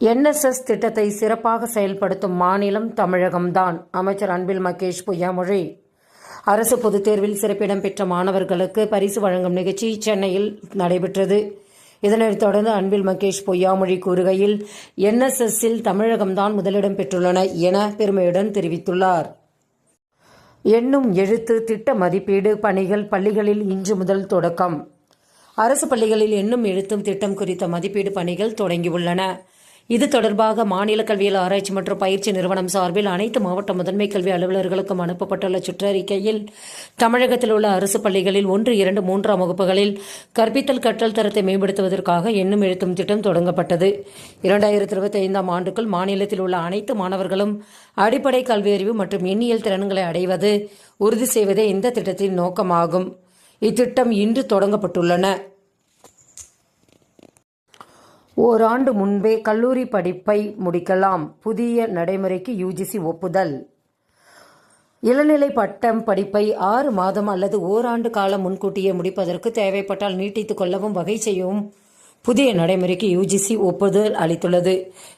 NSS திட்டத்தை சிறப்பாக செயல்படுத்தும் மாநிலம் தமிழகம்தான். அமைச்சர் அன்பில் மகேஷ் பொய்யாமொழி. அரசு பொதுத் தேர்வில் சிறப்பிடம் பெற்ற மாணவர்களுக்கு பரிசு வழங்கும் நிகழ்ச்சி சென்னையில் நடைபெற்றது. இதனைத் தொடர்ந்து அன்பில் மகேஷ் பொய்யாமொழி கூறுகையில் என்எஸ்எஸ்ஸில் தமிழகம்தான் முதலிடம் பெற்றுள்ளன என பெருமையுடன் தெரிவித்துள்ளார். எண்ணும் எழுத்து திட்ட மதிப்பீடு பணிகள் பள்ளிகளில் இன்று முதல் தொடக்கம். அரசு பள்ளிகளில் எண்ணும் எழுத்தும் திட்டம் குறித்த மதிப்பீடு பணிகள் தொடங்கியுள்ளன. இது தொடர்பாக மாநில கல்வியில் ஆராய்ச்சி மற்றும் பயிற்சி நிறுவனம் சார்பில் அனைத்து மாவட்ட முதன்மை கல்வி அலுவலர்களுக்கும் அனுப்பப்பட்டுள்ள சுற்றறிக்கையில் தமிழகத்தில் உள்ள அரசு பள்ளிகளில் ஒன்று இரண்டு மூன்றாம் வகுப்புகளில் கற்பித்தல் கற்றல் தரத்தை மேம்படுத்துவதற்காக எண்ணும் எழுத்தும் திட்டம் தொடங்கப்பட்டது. இரண்டாயிரத்தி இருபத்தி ஐந்தாம் ஆண்டுக்குள் மாநிலத்தில் உள்ள அனைத்து மாணவர்களும் அடிப்படை கல்வியறிவு மற்றும் எண்ணியல் திறன்களை அடைவது உறுதி செய்வதே இந்த திட்டத்தின் நோக்கமாகும். இத்திட்டம் இன்று தொடங்கப்பட்டுள்ளன. ஓராண்டு முன்பே கல்லூரி படிப்பை முடிக்கலாம். புதிய நடைமுறைக்கு யுஜிசி ஒப்புதல். இளநிலை பட்டம் படிப்பை ஆறு மாதம் அல்லது ஓராண்டு காலம் முன்கூட்டியே முடிப்பதற்கு தேவைப்பட்டால் நீட்டித்துக் கொள்ளவும் வகை செய்யவும் புதிய நடைமுறைக்கு யுஜிசி ஒப்புதல் அளித்துள்ளது.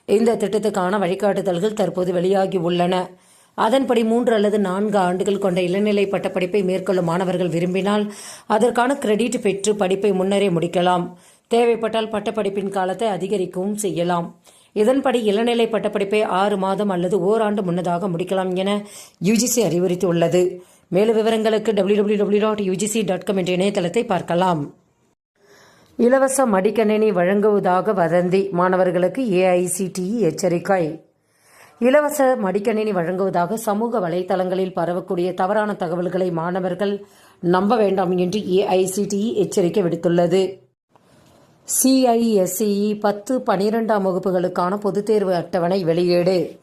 இந்த திட்டத்துக்கான வழிகாட்டுதல்கள் தற்போது வெளியாகி உள்ளன. அதன்படி மூன்று அல்லது நான்கு ஆண்டுகள் கொண்ட இளநிலை பட்டப்படிப்பை மேற்கொள்ளும் மாணவர்கள் விரும்பினால் அதற்கான கிரெடிட் பெற்று படிப்பை முன்னரே முடிக்கலாம். தேவைப்பட்டால் பட்டப்படிப்பின் காலத்தை அதிகரிக்கவும் செய்யலாம். இதன்படி இளநிலை பட்டப்படிப்பை ஆறு மாதம் அல்லது ஓராண்டு முன்னதாக முடிக்கலாம் என யுஜிசி அறிவுறுத்தியுள்ளது. மேலும் விவரங்களுக்கு W W W dot UGC dot com என்ற இணையதளத்தை பார்க்கலாம். இலவச மடிக்கணினி வழங்குவதாக வதந்தி மாணவர்களுக்கு ஏஐசிடிஇ எச்சரிக்கை. இலவச மடிக்கணினி வழங்குவதாக சமூக வலைதளங்களில் பரவக்கூடிய தவறான தகவல்களை மாணவர்கள் நம்ப வேண்டாம் என்று ஏஐசிடிஇ எச்சரிக்கை விடுத்துள்ளது. சிஐஎஸ்சிஇ பத்து பனிரெண்டாம் வகுப்புகளுக்கான பொதுத் தேர்வு அட்டவணை வெளியீடு.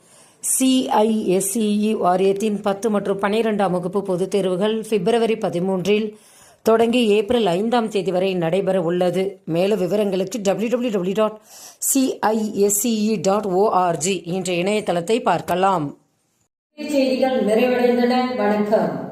சிஐஎஸ்சிஇ வாரியத்தின் பத்து மற்றும் பனிரெண்டாம் வகுப்பு பொதுத் தேர்வுகள் பிப்ரவரி பதிமூன்றில் தொடங்கி ஏப்ரல் ஐந்தாம் தேதி வரை நடைபெற உள்ளது. மேலும் விவரங்களுக்கு W W W dot CISCE dot ORG என்ற இணையதளத்தை பார்க்கலாம். செய்திகள் நிறைவடைந்தன. வணக்கம்.